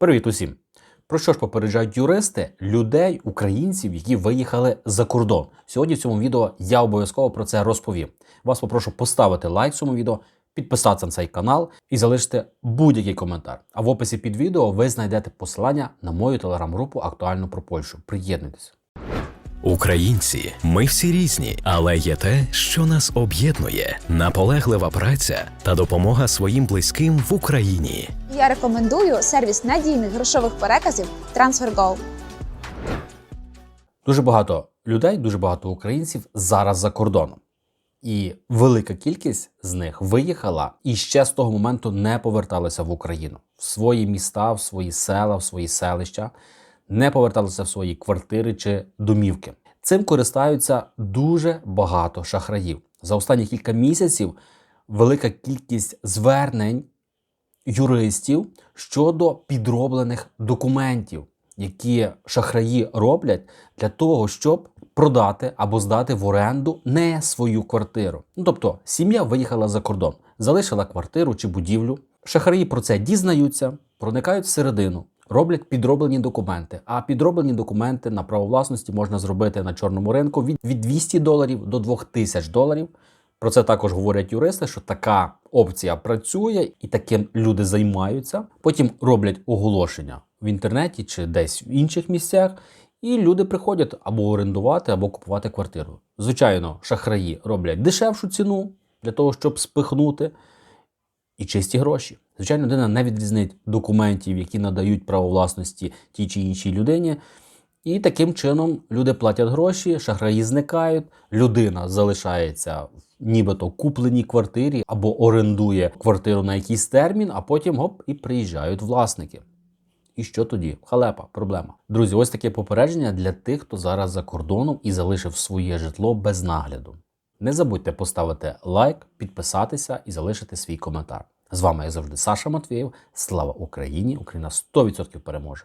Привіт усім! Про що ж попереджають юристи людей, українців, які виїхали за кордон? Сьогодні в цьому відео я обов'язково про це розповім. Вас попрошу поставити лайк цьому відео, підписатися на цей канал і залишити будь-який коментар. А в описі під відео ви знайдете посилання на мою телеграм-групу актуально про Польщу. Приєднуйтесь. Українці, ми всі різні, але є те, що нас об'єднує: наполеглива праця та допомога своїм близьким в Україні. Я рекомендую сервіс надійних грошових переказів TransferGo. Дуже багато людей, дуже багато українців зараз за кордоном. І велика кількість з них виїхала і ще з того моменту не поверталися в Україну в свої міста, в свої села, в свої селища, не поверталися в свої квартири чи домівки. Цим користаються дуже багато шахраїв. За останні кілька місяців велика кількість звернень юристів щодо підроблених документів, які шахраї роблять для того, щоб продати або здати в оренду не свою квартиру. Ну тобто сім'я виїхала за кордон, залишила квартиру чи будівлю. Шахраї про це дізнаються, проникають всередину. Роблять підроблені документи, а підроблені документи на право власності можна зробити на чорному ринку від, від 200 доларів до 2000 доларів. Про це також говорять юристи, що така опція працює і таким люди займаються. Потім роблять оголошення в інтернеті чи десь в інших місцях, і люди приходять або орендувати, або купувати квартиру. Звичайно, шахраї роблять дешевшу ціну для того, щоб спихнути і чисті гроші. Звичайно, людина не відрізнить документів, які надають право власності тій чи іншій людині. І таким чином люди платять гроші, шахраї зникають, людина залишається в нібито купленій квартирі або орендує квартиру на якийсь термін, а потім гоп і приїжджають власники. І що тоді? Халепа, проблема. Друзі, ось таке попередження для тих, хто зараз за кордоном і залишив своє житло без нагляду. Не забудьте поставити лайк, підписатися і залишити свій коментар. З вами, як завжди, Саша Матвєєв. Слава Україні! Україна 100% переможе!